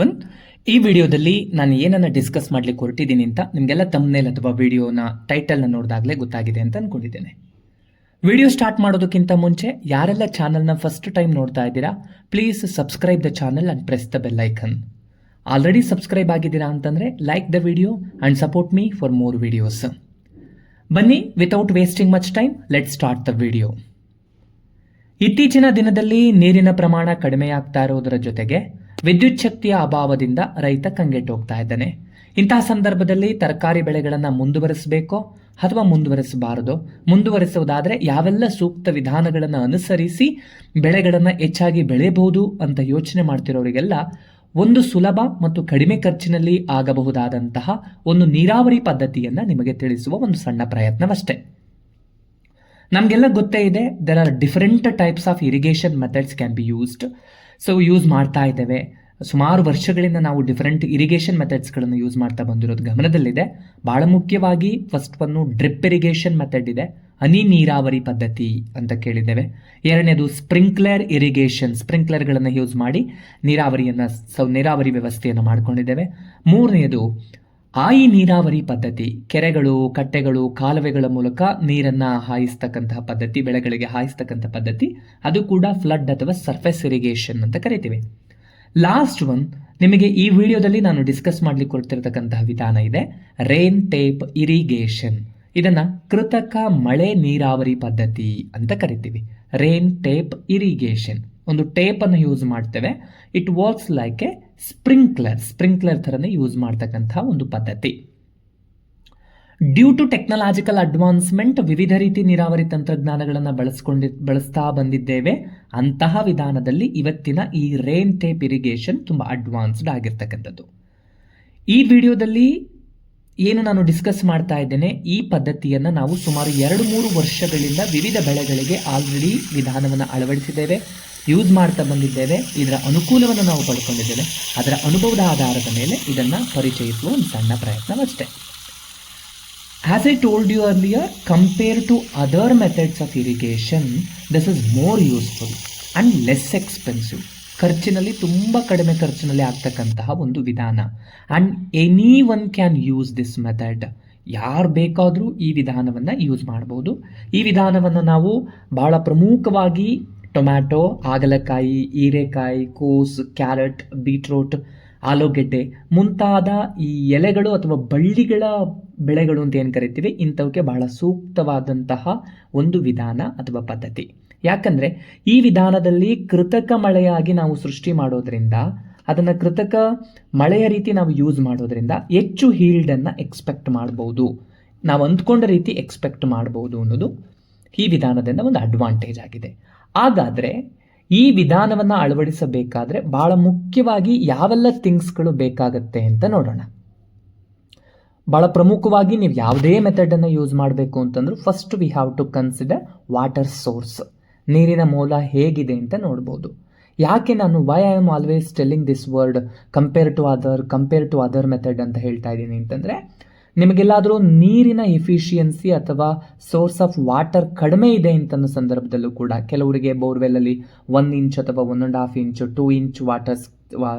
One ಈ ವಿಡಿಯೋದಲ್ಲಿ ನಾನು ಏನನ್ನ ಡಿಸ್ಕಸ್ ಮಾಡ್ಲಿಕ್ಕೆ ಹೊರಟಿದ್ದೀನಿ ಅಂತ ನಿಮಗೆಲ್ಲ ತಮ್ಮನೇಲ್ ಅಥವಾ ವಿಡಿಯೋನ ಟೈಟಲ್ನ ನೋಡಿದಾಗಲೇ ಗೊತ್ತಾಗಿದೆ ಅಂತ ಅನ್ಕೊಂಡಿದ್ದೇನೆ. ವಿಡಿಯೋ ಸ್ಟಾರ್ಟ್ ಮಾಡೋದಕ್ಕಿಂತ ಮುಂಚೆ ಯಾರೆಲ್ಲ ಚಾನಲ್ನ ಫಸ್ಟ್ ಟೈಮ್ ನೋಡ್ತಾ ಇದ್ದೀರಾ please subscribe the channel and press the bell icon already subscribe ಆಗಿದ್ದೀರಾ ಅಂತಂದರೆ like the video and support me for more videos ಬನ್ನಿ without wasting much time let start the video ಇತ್ತೀಚಿನ ದಿನದಲ್ಲಿ ನೀರಿನ ಪ್ರಮಾಣ ಕಡಿಮೆಯಾಗ್ತಾ ಇರೋದರ ಜೊತೆಗೆ ವಿದ್ಯುತ್ ಶಕ್ತಿಯ ಅಭಾವದಿಂದ ರೈತ ಕಂಗೆಟ್ಟು ಹೋಗ್ತಾ ಇದ್ದಾನೆ. ಇಂತಹ ಸಂದರ್ಭದಲ್ಲಿ ತರಕಾರಿ ಬೆಳೆಗಳನ್ನು ಮುಂದುವರಿಸಬೇಕೋ ಅಥವಾ ಮುಂದುವರಿಸಬಾರದು? ಮುಂದುವರಿಸುವುದಾದರೆ ಯಾವೆಲ್ಲ ಸೂಕ್ತ ವಿಧಾನಗಳನ್ನು ಅನುಸರಿಸಿ ಬೆಳೆಗಳನ್ನು ಹೆಚ್ಚಾಗಿ ಬೆಳೆಯಬಹುದು ಅಂತ ಯೋಚನೆ ಮಾಡ್ತಿರೋರಿಗೆಲ್ಲ ಒಂದು ಸುಲಭ ಮತ್ತು ಕಡಿಮೆ ಖರ್ಚಿನಲ್ಲಿ ಆಗಬಹುದಾದಂತಹ ಒಂದು ನೀರಾವರಿ ಪದ್ಧತಿಯನ್ನು ನಿಮಗೆ ತಿಳಿಸುವ ಒಂದು ಸಣ್ಣ ಪ್ರಯತ್ನವಷ್ಟೇ. ನಮಗೆಲ್ಲ ಗೊತ್ತೇ ಇದೆ there are different types of irrigation methods can be used so use ಮಾಡ್ತಾ ಇದ್ದೇವೆ. ಸುಮಾರು ವರ್ಷಗಳಿಂದ ನಾವು ಡಿಫರೆಂಟ್ ಇರಿಗೇಷನ್ ಮೆಥಡ್ಸ್ಗಳನ್ನು ಯೂಸ್ ಮಾಡ್ತಾ ಬಂದಿರೋದು ಗಮನದಲ್ಲಿದೆ. ಭಾಳ ಮುಖ್ಯವಾಗಿ ಫಸ್ಟ್ ಒಂದು ಡ್ರಿಪ್ ಇರಿಗೇಷನ್ ಮೆಥಡ್ ಇದೆ, ಹನಿ ನೀರಾವರಿ ಪದ್ಧತಿ ಅಂತ ಕೇಳಿದ್ದೇವೆ. ಎರಡನೇದು ಸ್ಪ್ರಿಂಕ್ಲರ್ ಇರಿಗೇಷನ್ ಸ್ಪ್ರಿಂಕ್ಲರ್ಗಳನ್ನು ಯೂಸ್ ಮಾಡಿ ನೀರಾವರಿಯನ್ನು ಸೊ ನೀರಾವರಿ ವ್ಯವಸ್ಥೆಯನ್ನು ಮಾಡ್ಕೊಂಡಿದ್ದೇವೆ. ಮೂರನೆಯದು ಆಯಿ ನೀರಾವರಿ ಪದ್ಧತಿ, ಕೆರೆಗಳು, ಕಟ್ಟೆಗಳು, ಕಾಲುವೆಗಳ ಮೂಲಕ ನೀರನ್ನು ಹಾಯಿಸ್ತಕ್ಕಂತಹ ಪದ್ಧತಿ, ಬೆಳೆಗಳಿಗೆ ಹಾಯಿಸ್ತಕ್ಕಂಥ ಪದ್ಧತಿ, ಅದು ಕೂಡ ಫ್ಲಡ್ ಅಥವಾ ಸರ್ಫೇಸ್ ಇರಿಗೇಷನ್ ಅಂತ ಕರಿತೀವಿ. ಲಾಸ್ಟ್ ಒನ್ ನಿಮಗೆ ಈ ವಿಡಿಯೋದಲ್ಲಿ ನಾನು ಡಿಸ್ಕಸ್ ಮಾಡ್ಲಿಕ್ಕೆ ಕೊಡ್ತಿರ್ತಕ್ಕಂತಹ ವಿಧಾನ ಇದೆ ರೇನ್ ಟೇಪ್ ಇರಿಗೇಷನ್ ಇದನ್ನ ಕೃತಕ ಮಳೆ ನೀರಾವರಿ ಪದ್ಧತಿ ಅಂತ ಕರಿತೀವಿ. ರೇನ್ ಟೇಪ್ ಇರಿಗೇಷನ್ ಒಂದು ಟೇಪ್ ಅನ್ನು ಯೂಸ್ ಮಾಡ್ತೇವೆ. It works like a sprinkler sprinkler ಥರನೇ ಯೂಸ್ ಮಾಡ್ತಕ್ಕಂಥ ಒಂದು ಪದ್ಧತಿ. ಡ್ಯೂ ಟು ಟೆಕ್ನಾಲಜಿಕಲ್ ಅಡ್ವಾನ್ಸ್ಮೆಂಟ್ ವಿವಿಧ ರೀತಿ ನೀರಾವರಿ ತಂತ್ರಜ್ಞಾನಗಳನ್ನು ಬಳಸ್ಕೊಂಡಿ, ಬಳಸ್ತಾ ಬಂದಿದ್ದೇವೆ. ಅಂತಹ ವಿಧಾನದಲ್ಲಿ ಇವತ್ತಿನ ಈ ರೇನ್ ಟೇಪ್ ಇರಿಗೇಷನ್ ತುಂಬ ಅಡ್ವಾನ್ಸ್ಡ್ ಆಗಿರ್ತಕ್ಕಂಥದ್ದು. ಈ ವಿಡಿಯೋದಲ್ಲಿ ಏನು ನಾನು ಡಿಸ್ಕಸ್ ಮಾಡ್ತಾ ಇದ್ದೇನೆ, ಈ ಪದ್ಧತಿಯನ್ನು ನಾವು ಸುಮಾರು ಎರಡು ಮೂರು ವರ್ಷಗಳಿಂದ ವಿವಿಧ ಬೆಳೆಗಳಿಗೆ ಆಲ್ರೆಡಿ ವಿಧಾನವನ್ನು ಅಳವಡಿಸಿದ್ದೇವೆ. ಯೂಸ್ ಮಾಡ್ತಾ ಬಂದಿದ್ದೇವೆ. ಇದರ ಅನುಕೂಲವನ್ನು ನಾವು ಪಡ್ಕೊಂಡಿದ್ದೇವೆ. ಅದರ ಅನುಭವದ ಆಧಾರದ ಮೇಲೆ ಇದನ್ನು ಪರಿಚಯಿಸುವ ಒಂದು ಸಣ್ಣ ಪ್ರಯತ್ನವಷ್ಟೇ. As I told you earlier compare to other methods of irrigation this is more useful and less expensive ಖರ್ಚಿನಲ್ಲಿ ತುಂಬ ಕಡಿಮೆ ಖರ್ಚಿನಲ್ಲಿ ಆಗ್ತಕ್ಕಂತಹ ಒಂದು ವಿಧಾನ. And any one can use this method ಯಾರು ಬೇಕಾದರೂ ಈ ವಿಧಾನವನ್ನು ಯೂಸ್ ಮಾಡ್ಬೋದು. ಈ ವಿಧಾನವನ್ನು ನಾವು ಭಾಳ ಪ್ರಮುಖವಾಗಿ ಟೊಮ್ಯಾಟೊ ಹಾಗಲಕಾಯಿ ಹೀರೆಕಾಯಿ, ಕೋಸ್, ಕ್ಯಾರೆಟ್, ಬೀಟ್ರೋಟ್, ಆಲೂಗೆಡ್ಡೆ ಮುಂತಾದ ಈ ಎಲೆಗಳು ಅಥವಾ ಬಳ್ಳಿಗಳ ಬೆಳೆಗಳು ಅಂತ ಏನು ಕರಿತೀವಿ? ಇಂಥವಕ್ಕೆ ಬಹಳ ಸೂಕ್ತವಾದಂತಹ ಒಂದು ವಿಧಾನ ಅಥವಾ ಪದ್ಧತಿ. ಯಾಕಂದರೆ ಈ ವಿಧಾನದಲ್ಲಿ ಕೃತಕ ಮಳೆಯಾಗಿ ನಾವು ಸೃಷ್ಟಿ ಮಾಡೋದ್ರಿಂದ, ಅದನ್ನು ಕೃತಕ ಮಳೆಯ ರೀತಿ ನಾವು ಯೂಸ್ ಮಾಡೋದ್ರಿಂದ ಹೆಚ್ಚು ಹೀಲ್ಡನ್ನು ಎಕ್ಸ್ಪೆಕ್ಟ್ ಮಾಡ್ಬೋದು. ನಾವು ಅಂದ್ಕೊಂಡ ರೀತಿ ಎಕ್ಸ್ಪೆಕ್ಟ್ ಮಾಡ್ಬೋದು ಅನ್ನೋದು ಈ ವಿಧಾನದಿಂದ ಒಂದು ಅಡ್ವಾಂಟೇಜ್ ಆಗಿದೆ. ಹಾಗಾದರೆ ಈ ವಿಧಾನವನ್ನು ಅಳವಡಿಸಬೇಕಾದ್ರೆ ಭಾಳ ಮುಖ್ಯವಾಗಿ ಯಾವೆಲ್ಲ ಥಿಂಗ್ಸ್ಗಳು ಬೇಕಾಗತ್ತೆ ಅಂತ ನೋಡೋಣ. ಭಾಳ ಪ್ರಮುಖವಾಗಿ ನೀವು ಯಾವುದೇ ಮೆಥಡನ್ನು ಯೂಸ್ ಮಾಡಬೇಕು ಅಂತಂದ್ರೆ first we have to consider water source ನೀರಿನ ಮೂಲ ಹೇಗಿದೆ ಅಂತ ನೋಡ್ಬೋದು. ಯಾಕೆ ನಾನು why I am always telling this word compare to other compare to other method ಅಂತ ಹೇಳ್ತಾ ಇದ್ದೀನಿ ಅಂತಂದರೆ ನಿಮಗೆಲ್ಲಾದರೂ ನೀರಿನ ಎಫಿಷಿಯನ್ಸಿ ಅಥವಾ ಸೋರ್ಸ್ ಆಫ್ ವಾಟರ್ ಕಡಿಮೆ ಇದೆ ಅಂತನ್ನೋ ಸಂದರ್ಭದಲ್ಲೂ ಕೂಡ ಕೆಲವರಿಗೆ ಬೋರ್ವೆಲ್ಲಲ್ಲಿ ಒನ್ ಇಂಚ್ ಅಥವಾ one and half inch two inch waters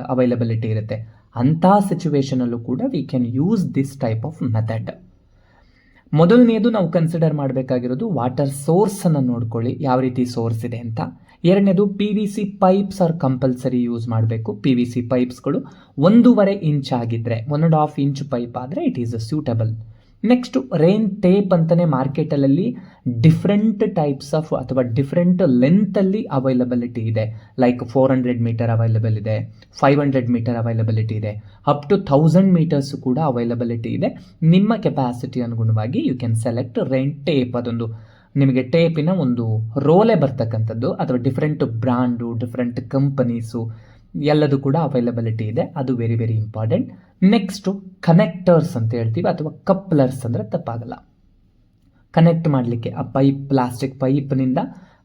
availability ಇರುತ್ತೆ. ಅಂಥ ಸಿಚುವೇಶನಲ್ಲೂ ಕೂಡ we can use this type of method ಮೊದಲನೆಯದು ನಾವು ಕನ್ಸಿಡರ್ ಮಾಡಬೇಕಾಗಿರೋದು ವಾಟರ್ ಸೋರ್ಸನ್ನು ನೋಡ್ಕೊಳ್ಳಿ. ಯಾವ ರೀತಿ ಸೋರ್ಸ್ ಇದೆ ಅಂತ. ಎರಡನೇದು P V C pipes are compulsory use ಮಾಡಬೇಕು. ಪಿ ವಿ ಸಿ ಪೈಪ್ಸ್ಗಳು ಒಂದೂವರೆ ಇಂಚ್ ಆಗಿದ್ದರೆ one and half inch pipe ಆದರೆ it is suitable next rain tape ಅಂತಲೇ ಮಾರ್ಕೆಟಲ್ಲಿ ಡಿಫ್ರೆಂಟ್ ಟೈಪ್ಸ್ ಆಫ್ ಅಥವಾ ಡಿಫ್ರೆಂಟ್ ಲೆಂತಲ್ಲಿ ಅವೈಲಬಿಲಿಟಿ ಇದೆ. Like four hundred meter available ಇದೆ ಫೈವ್ ಹಂಡ್ರೆಡ್ ಮೀಟರ್ ಅವೈಲಬಿಲಿಟಿ ಇದೆ ಅಪ್ ಟು ಥೌಸಂಡ್ ಮೀಟರ್ಸ್ ಕೂಡ ಅವೈಲಬಿಲಿಟಿ ಇದೆ. ನಿಮ್ಮ ಕೆಪಾಸಿಟಿ ಅನುಗುಣವಾಗಿ you can select rain tape ಅದೊಂದು. ನಿಮಗೆ ಟೇಪಿನ ಒಂದು ರೋಲೇ ಬರ್ತಕ್ಕಂಥದ್ದು, ಅಥವಾ ಡಿಫ್ರೆಂಟ್ ಬ್ರ್ಯಾಂಡು ಡಿಫ್ರೆಂಟ್ ಕಂಪನೀಸು ಎಲ್ಲದು ಕೂಡ ಅವೈಲಬಿಲಿಟಿ ಇದೆ. ಅದು very very important next connectors ಅಂತ ಹೇಳ್ತೀವಿ, ಅಥವಾ ಕಪ್ಲರ್ಸ್ ಅಂದರೆ ತಪ್ಪಾಗಲ್ಲ. ಕನೆಕ್ಟ್ ಮಾಡಲಿಕ್ಕೆ, ಆ ಪೈಪ್ ಪ್ಲಾಸ್ಟಿಕ್ ಪೈಪ್ನಿಂದ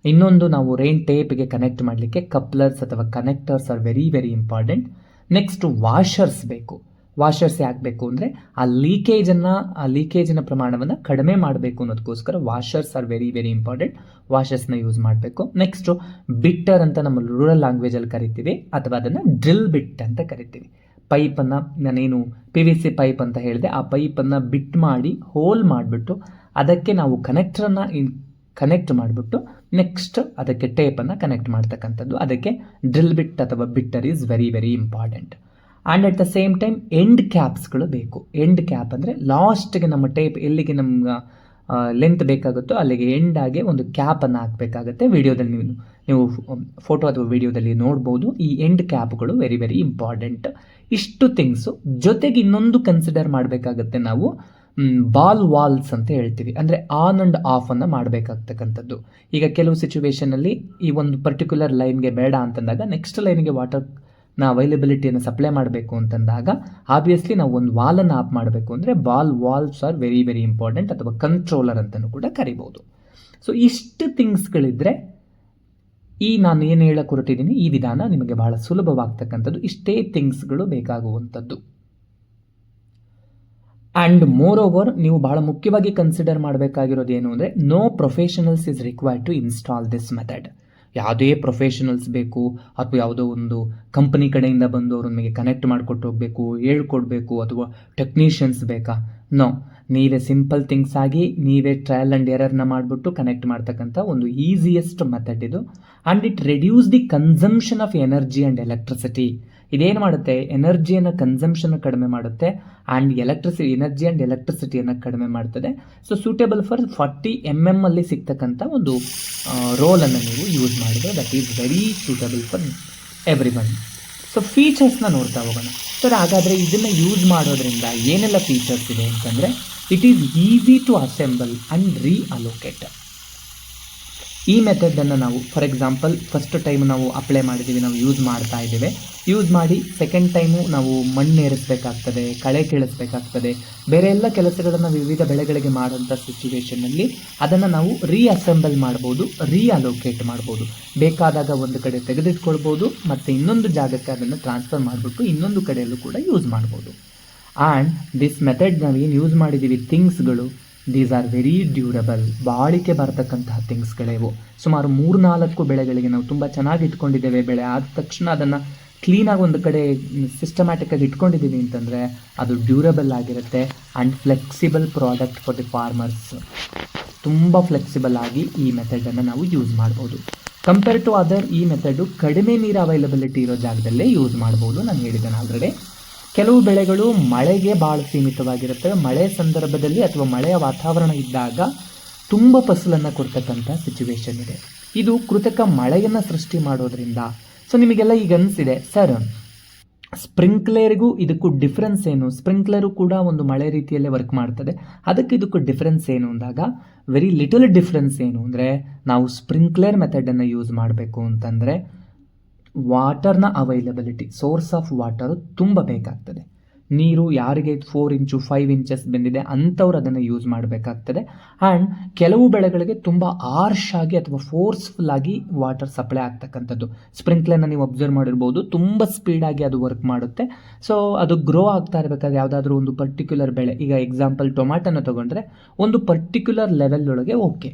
ಇನ್ನೊಂದು ನಾವು ರೈನ್ ಟೇಪ್ಗೆ ಕನೆಕ್ಟ್ ಮಾಡಲಿಕ್ಕೆ ಕಪ್ಲರ್ಸ್ ಅಥವಾ connectors are very very important next washers ಬೇಕು. ವಾಷರ್ಸ್ ಯಾಕೆ ಬೇಕು ಅಂದರೆ ಆ ಲೀಕೇಜನ್ನು ಆ ಲೀಕೇಜಿನ ಪ್ರಮಾಣವನ್ನು ಕಡಿಮೆ ಮಾಡಬೇಕು ಅನ್ನೋದಕ್ಕೋಸ್ಕರ washers are very very important ವಾಷರ್ಸ್ನ use ಮಾಡಬೇಕು. ನೆಕ್ಸ್ಟು ಬಿಟ್ಟರ್ ಅಂತ ನಮ್ಮ ರೂರಲ್ ಲ್ಯಾಂಗ್ವೇಜಲ್ಲಿ ಕರಿತೀವಿ. ಅಥವಾ ಅದನ್ನು ಡ್ರಿಲ್ ಬಿಟ್ ಅಂತ ಕರಿತೀವಿ. ಪೈಪನ್ನು ನಾನೇನು ಪಿ ವಿ ಸಿ ಪೈಪ್ ಅಂತ ಹೇಳಿದೆ, ಆ ಪೈಪನ್ನು ಬಿಟ್ ಮಾಡಿ ಹೋಲ್ ಮಾಡಿಬಿಟ್ಟು ಅದಕ್ಕೆ ನಾವು ಕನೆಕ್ಟ್ರನ್ನು ಇನ್ ಕನೆಕ್ಟ್ ಮಾಡಿಬಿಟ್ಟು ನೆಕ್ಸ್ಟ್ ಅದಕ್ಕೆ ಟೇಪನ್ನು ಕನೆಕ್ಟ್ ಮಾಡ್ತಕ್ಕಂಥದ್ದು. ಅದಕ್ಕೆ ಡ್ರಿಲ್ ಬಿಟ್ ಅಥವಾ bitter is very very important and at the same time end ಕ್ಯಾಪ್ಸ್ಗಳು ಬೇಕು. ಎಂಡ್ ಕ್ಯಾಪ್ ಅಂದರೆ ಲಾಸ್ಟ್ಗೆ ನಮ್ಮ ಟೇಪ್ ಎಲ್ಲಿಗೆ ನಮ್ಗೆ ಲೆಂತ್ ಬೇಕಾಗುತ್ತೋ ಅಲ್ಲಿಗೆ ಎಂಡ್ ಆಗಿ ಒಂದು ಕ್ಯಾಪನ್ನು ಹಾಕಬೇಕಾಗತ್ತೆ ವಿಡಿಯೋದಲ್ಲಿ ನೀವು. ನೀವು ಫೋಟೋ ಅಥವಾ ವಿಡಿಯೋದಲ್ಲಿ ನೋಡ್ಬೋದು. ಈ ಎಂಡ್ ಕ್ಯಾಪ್ಗಳು ವೆರಿ ವೆರಿ ಇಂಪಾರ್ಟೆಂಟ್ ಇಷ್ಟು ಥಿಂಗ್ಸು ಜೊತೆಗೆ ಇನ್ನೊಂದು ಕನ್ಸಿಡರ್ ಮಾಡಬೇಕಾಗತ್ತೆ ನಾವು. ಬಾಲ್ ವಾಲ್ಸ್ ಅಂತ ಹೇಳ್ತೀವಿ. ಅಂದರೆ ಆನ್ ಆ್ಯಂಡ್ ಆಫನ್ನು ಮಾಡಬೇಕಾಗ್ತಕ್ಕಂಥದ್ದು. ಈಗ ಕೆಲವು ಸಿಚುವೇಷನಲ್ಲಿ ಈ ಒಂದು ಪರ್ಟಿಕ್ಯುಲರ್ ಲೈನ್ಗೆ ಬೇಡ ಅಂತಂದಾಗ ನೆಕ್ಸ್ಟ್ ಲೈನ್ಗೆ ವಾಟರ್ ನ ಅವೈಲೆಬಿಲಿಟಿಯನ್ನು ಸಪ್ಲೈ ಮಾಡಬೇಕು ಅಂತಂದಾಗ ಆಬ್ವಿಯಸ್ಲಿ ನಾವು ಒಂದು ವಾಲನ್ನು ಆಪ್ ಮಾಡಬೇಕು ಅಂದರೆ ball valves are very very important ಅಥವಾ ಕಂಟ್ರೋಲರ್ ಅಂತಲೂ ಕೂಡ ಕರಿಬೋದು. ಸೊ ಇಷ್ಟು ಥಿಂಗ್ಸ್ಗಳಿದ್ದರೆ ಈ ನಾನು ಏನು ಹೇಳಕ್ಕೆ ಹೊರಟಿದ್ದೀನಿ ಈ ವಿಧಾನ ನಿಮಗೆ ಬಹಳ ಸುಲಭವಾಗ್ತಕ್ಕಂಥದ್ದು. ಇಷ್ಟೇ ಥಿಂಗ್ಸ್ಗಳು ಬೇಕಾಗುವಂಥದ್ದು. ಆ್ಯಂಡ್ ಮೋರ್ ಓವರ್ ನೀವು ಬಹಳ ಮುಖ್ಯವಾಗಿ ಕನ್ಸಿಡರ್ ಮಾಡಬೇಕಾಗಿರೋದು ಏನು ಅಂದರೆ no professionals is required to install this method ಯಾವುದೇ ಪ್ರೊಫೆಷನಲ್ಸ್ ಬೇಕು ಅಥವಾ ಯಾವುದೋ ಒಂದು ಕಂಪನಿ ಕಡೆಯಿಂದ ಬಂದು ಅವರು ನಿಮಗೆ ಕನೆಕ್ಟ್ ಮಾಡಿಕೊಟ್ಟು ಹೋಗಬೇಕು, ಹೇಳ್ಕೊಡ್ಬೇಕು ಅಥವಾ ಟೆಕ್ನಿಷಿಯನ್ಸ್ ಬೇಕಾ? ನೋ ನೀವೇ ಸಿಂಪಲ್ ಥಿಂಗ್ಸ್ ಆಗಿ ನೀವೇ ಟ್ರಯಲ್ ಆ್ಯಂಡ್ ಎರರ್ನ ಮಾಡಿಬಿಟ್ಟು ಕನೆಕ್ಟ್ ಮಾಡ್ತಕ್ಕಂಥ ಒಂದು ಈಸಿಯೆಸ್ಟ್ ಮೆಥಡ್ ಇದು. And it reduce the consumption of energy and electricity ಇದೇನು ಮಾಡುತ್ತೆ? ಎನರ್ಜಿಯನ್ನು ಕನ್ಸಂಪ್ಷನ್ ಕಡಿಮೆ ಮಾಡುತ್ತೆ. ಆ್ಯಂಡ್ ಎಲೆಕ್ಟ್ರಿಸಿ ಎನರ್ಜಿ ಆ್ಯಂಡ್ ಎಲೆಕ್ಟ್ರಿಸಿಟಿಯನ್ನು ಕಡಿಮೆ ಮಾಡ್ತದೆ. So suitable for forty M M ಅಲ್ಲಿ ಸಿಗ್ತಕ್ಕಂಥ ಒಂದು ರೋಲನ್ನು ನೀವು ಯೂಸ್ ಮಾಡಿದ್ರೆ that is very suitable for every one so ಫೀಚರ್ಸ್ನ ನೋಡ್ತಾ ಹೋಗೋಣ. ಸರ್ ಹಾಗಾದರೆ ಇದನ್ನು ಯೂಸ್ ಮಾಡೋದ್ರಿಂದ ಏನೆಲ್ಲ ಫೀಚರ್ಸ್ ಇದೆ ಅಂತಂದರೆ it is easy to assemble and reallocate ಈ ಮೆಥಡನ್ನು ನಾವು ಫಾರ್ ಎಕ್ಸಾಂಪಲ್ ಫಸ್ಟ್ ಟೈಮ್ ನಾವು ಅಪ್ಲೈ ಮಾಡಿದ್ದೀವಿ ನಾವು ಯೂಸ್ ಮಾಡ್ತಾ ಇದ್ದೇವೆ. ಯೂಸ್ ಮಾಡಿ ಸೆಕೆಂಡ್ ಟೈಮು ನಾವು ಮಣ್ಣು ಏರಿಸಬೇಕಾಗ್ತದೆ, ಕಳೆ ಕೀಳಿಸ್ಬೇಕಾಗ್ತದೆ, ಬೇರೆ ಎಲ್ಲ ಕೆಲಸಗಳನ್ನು ವಿವಿಧ ಬೆಳೆಗಳಿಗೆ ಮಾಡುವಂಥ ಸಿಚುವೇಷನ್ನಲ್ಲಿ ಅದನ್ನು ನಾವು ರೀಅಸೆಂಬಲ್ ಮಾಡ್ಬೋದು ರೀಅಲೋಕೇಟ್ ಮಾಡ್ಬೋದು. ಬೇಕಾದಾಗ ಒಂದು ಕಡೆ ತೆಗೆದಿಟ್ಕೊಳ್ಬೋದು, ಮತ್ತು ಇನ್ನೊಂದು ಜಾಗಕ್ಕೆ ಅದನ್ನು ಟ್ರಾನ್ಸ್ಫರ್ ಮಾಡಿಬಿಟ್ಟು ಇನ್ನೊಂದು ಕಡೆಯಲ್ಲೂ ಕೂಡ ಯೂಸ್ ಮಾಡ್ಬೋದು. ಆ್ಯಂಡ್ ದಿಸ್ ಮೆಥಡ್ ನಾವು ಏನು ಯೂಸ್ ಮಾಡಿದ್ದೀವಿ ಥಿಂಗ್ಸ್ಗಳು ದೀಸ್ ಆರ್ ವೆರಿ ಡ್ಯೂರಬಲ್ ಬಾಳಿಕೆ ಬರತಕ್ಕಂತಹ ಥಿಂಗ್ಸ್ಗಳಿವು ಸುಮಾರು ಮೂರು ನಾಲ್ಕು ಬೆಳೆಗಳಿಗೆ ನಾವು ತುಂಬ ಚೆನ್ನಾಗಿ ಇಟ್ಕೊಂಡಿದ್ದೇವೆ. ಬೆಳೆ ಆದ ತಕ್ಷಣ ಅದನ್ನು ಕ್ಲೀನಾಗಿ ಒಂದು ಕಡೆ ಸಿಸ್ಟಮ್ಯಾಟಿಕ್ಕಾಗಿ ಇಟ್ಕೊಂಡಿದ್ದೀವಿ ಅಂತಂದರೆ ಅದು ಡ್ಯೂರಬಲ್ ಆಗಿರುತ್ತೆ and flexible product for the farmers ತುಂಬ ಫ್ಲೆಕ್ಸಿಬಲ್ ಆಗಿ ಈ ಮೆಥಡನ್ನು ನಾವು ಯೂಸ್ ಮಾಡ್ಬೋದು. ಕಂಪೇರ್ ಟು ಅದರ್ ಈ ಮೆಥಡು ಕಡಿಮೆ ನೀರು ಅವೈಲಬಿಲಿಟಿ ಇರೋ ಜಾಗದಲ್ಲೇ ಯೂಸ್ ಮಾಡ್ಬೋದು. ನಾನು ಹೇಳಿದ್ದೇನೆ ಆಲ್ರೆಡಿ ಕೆಲವು ಬೆಳೆಗಳು ಮಳೆಗೆ ಭಾಳ ಸೀಮಿತವಾಗಿರುತ್ತವೆ ಮಳೆ ಸಂದರ್ಭದಲ್ಲಿ ಅಥವಾ ಮಳೆಯ ವಾತಾವರಣ ಇದ್ದಾಗ ತುಂಬ ಫಸಲನ್ನು ಕೊಡ್ತಕ್ಕಂಥ ಸಿಚುವೇಶನ್ ಇದೆ. ಇದು ಕೃತಕ ಮಳೆಯನ್ನು ಸೃಷ್ಟಿ ಮಾಡೋದ್ರಿಂದ. ಸೊ ನಿಮಗೆಲ್ಲ ಈಗ ಅನಿಸಿದೆ, ಸರ್, ಸ್ಪ್ರಿಂಕ್ಲೇರ್ಗೂ ಇದಕ್ಕೂ ಡಿಫ್ರೆನ್ಸ್ ಏನು? ಸ್ಪ್ರಿಂಕ್ಲರು ಕೂಡ ಒಂದು ಮಳೆ ರೀತಿಯಲ್ಲೇ ವರ್ಕ್ ಮಾಡ್ತದೆ. ಅದಕ್ಕೆ ಇದಕ್ಕೂ ಡಿಫ್ರೆನ್ಸ್ ಏನು ಅಂದಾಗ ವೆರಿ ಲಿಟಲ್ ಡಿಫ್ರೆನ್ಸ್ ಏನು? ಅಂದರೆ ನಾವು ಸ್ಪ್ರಿಂಕ್ಲೇರ್ ಮೆಥಡನ್ನು ಯೂಸ್ ಮಾಡಬೇಕು ಅಂತಂದರೆ ವಾಟರ್ನ ಅವೈಲಬಿಲಿಟಿ ಸೋರ್ಸ್ ಆಫ್ ವಾಟರು ತುಂಬ ಬೇಕಾಗ್ತದೆ. ನೀರು ಯಾರಿಗೆ ಫೋರ್ ಇಂಚು ಫೈವ್ ಇಂಚಸ್ ಬಂದಿದೆ ಅಂಥವ್ರು ಅದನ್ನು ಯೂಸ್ ಮಾಡಬೇಕಾಗ್ತದೆ. ಆ್ಯಂಡ್ ಕೆಲವು ಬೆಳೆಗಳಿಗೆ ತುಂಬ ಆರ್ಶ್ ಆಗಿ ಅಥವಾ ಫೋರ್ಸ್ಫುಲ್ ಆಗಿ ವಾಟರ್ ಸಪ್ಲೈ ಆಗ್ತಕ್ಕಂಥದ್ದು. ಸ್ಪ್ರಿಂಕ್ಲರ್ನ ನೀವು ಅಬ್ಸರ್ವ್ ಮಾಡಿರ್ಬೋದು, ತುಂಬ ಸ್ಪೀಡಾಗಿ ಅದು ವರ್ಕ್ ಮಾಡುತ್ತೆ. ಸೊ ಅದು ಗ್ರೋ ಆಗ್ತಾ ಇರಬೇಕಾದ್ರೆ ಯಾವುದಾದ್ರೂ ಒಂದು ಪರ್ಟಿಕ್ಯುಲರ್ ಬೆಳೆ, ಈಗ ಎಕ್ಸಾಂಪಲ್ ಟೊಮ್ಯಾಟೊನ ತೊಗೊಂಡ್ರೆ ಒಂದು ಪರ್ಟಿಕ್ಯುಲರ್ ಲೆವೆಲ್ ಒಳಗೆ ಓಕೆ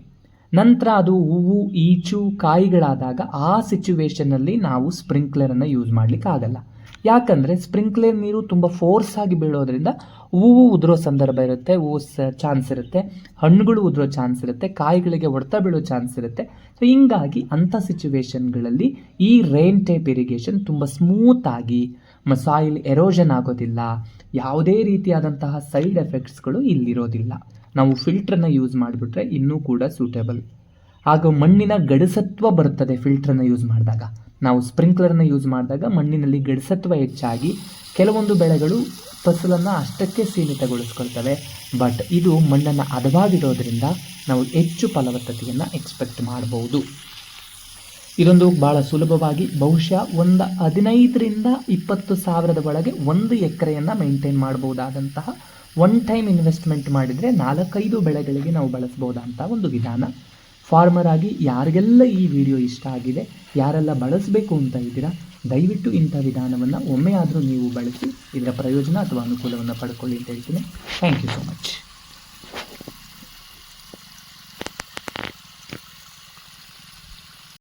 ನಂತರ ಅದು ಹೂವು, ಈಚು, ಕಾಯಿಗಳಾದಾಗ ಆ ಸಿಚುವೇಶನ್ನಲ್ಲಿ ನಾವು ಸ್ಪ್ರಿಂಕ್ಲರನ್ನು ಯೂಸ್ ಮಾಡಲಿಕ್ಕೆ ಆಗಲ್ಲ. ಯಾಕಂದರೆ ಸ್ಪ್ರಿಂಕ್ಲರ್ ನೀರು ತುಂಬ ಫೋರ್ಸ್ ಆಗಿ ಬೀಳೋದ್ರಿಂದ ಹೂವು ಉದುರೋ ಸಂದರ್ಭ ಇರುತ್ತೆ, ಹೂವು ಚಾನ್ಸ್ ಇರುತ್ತೆ, ಹಣ್ಣುಗಳು ಉದುರೋ ಚಾನ್ಸ್ ಇರುತ್ತೆ, ಕಾಯಿಗಳಿಗೆ ಹೊಡೆತ ಬೀಳೋ ಚಾನ್ಸ್ ಇರುತ್ತೆ. ಸೊ ಹಿಂಗಾಗಿ ಅಂಥ ಸಿಚುವೇಶನ್ಗಳಲ್ಲಿ ಈ ರೈನ್ ಟೈಪ್ ಇರಿಗೇಷನ್ ತುಂಬ ಸ್ಮೂತಾಗಿ ಸಾಯಿಲ್ ಎರೋಷನ್ ಆಗೋದಿಲ್ಲ. ಯಾವುದೇ ರೀತಿಯಾದಂತಹ ಸೈಡ್ ಎಫೆಕ್ಟ್ಸ್ಗಳು ಇಲ್ಲಿರೋದಿಲ್ಲ. ನಾವು ಫಿಲ್ಟ್ರನ್ನು ಯೂಸ್ ಮಾಡಿಬಿಟ್ರೆ ಇನ್ನೂ ಕೂಡ ಸೂಟೇಬಲ್ ಹಾಗೂ ಮಣ್ಣಿನ ಗಡಸತ್ವ ಬರುತ್ತದೆ ಫಿಲ್ಟ್ರನ್ನು ಯೂಸ್ ಮಾಡಿದಾಗ. ನಾವು ಸ್ಪ್ರಿಂಕ್ಲರ್ನ ಯೂಸ್ ಮಾಡಿದಾಗ ಮಣ್ಣಿನಲ್ಲಿ ಗಡಸತ್ವ ಹೆಚ್ಚಾಗಿ ಕೆಲವೊಂದು ಬೆಳೆಗಳು ಫಸಲನ್ನು ಅಷ್ಟಕ್ಕೆ ಸೀಮಿತಗೊಳಿಸ್ಕೊಳ್ತವೆ. ಬಟ್ ಇದು ಮಣ್ಣನ್ನು ಹದವಾಗಿಡೋದ್ರಿಂದ ನಾವು ಹೆಚ್ಚು ಫಲವತ್ತತೆಯನ್ನು ಎಕ್ಸ್ಪೆಕ್ಟ್ ಮಾಡಬಹುದು ಇದೊಂದು ಭಾಳ ಸುಲಭವಾಗಿ ಬಹುಶಃ ಒಂದು ಹದಿನೈದರಿಂದ ಇಪ್ಪತ್ತು ಸಾವಿರದ ಒಳಗೆ ಒಂದು ಎಕರೆಯನ್ನು ಮೇಂಟೈನ್ ಮಾಡಬಹುದಾದಂತಹ ಒನ್ ಟೈಮ್ ಇನ್ವೆಸ್ಟ್ಮೆಂಟ್ ಮಾಡಿದರೆ ನಾಲ್ಕೈದು ಬೆಳೆಗಳಿಗೆ ನಾವು ಬಳಸ್ಬೋದಂಥ ಒಂದು ವಿಧಾನ. ಫಾರ್ಮರ್ ಆಗಿ ಯಾರಿಗೆಲ್ಲ ಈ ವಿಡಿಯೋ ಇಷ್ಟ ಆಗಿದೆ, ಯಾರೆಲ್ಲ ಬಳಸಬೇಕು ಅಂತ ಇದ್ದೀರಾ, ದಯವಿಟ್ಟು ಇಂಥ ವಿಧಾನವನ್ನು ಒಮ್ಮೆ ಆದರೂ ನೀವು ಬಳಸಿ, ಇದರ ಪ್ರಯೋಜನ ಅಥವಾ ಅನುಕೂಲವನ್ನು ಪಡ್ಕೊಳ್ಳಿ ಅಂತ ಹೇಳ್ತೀನಿ. Thank you so much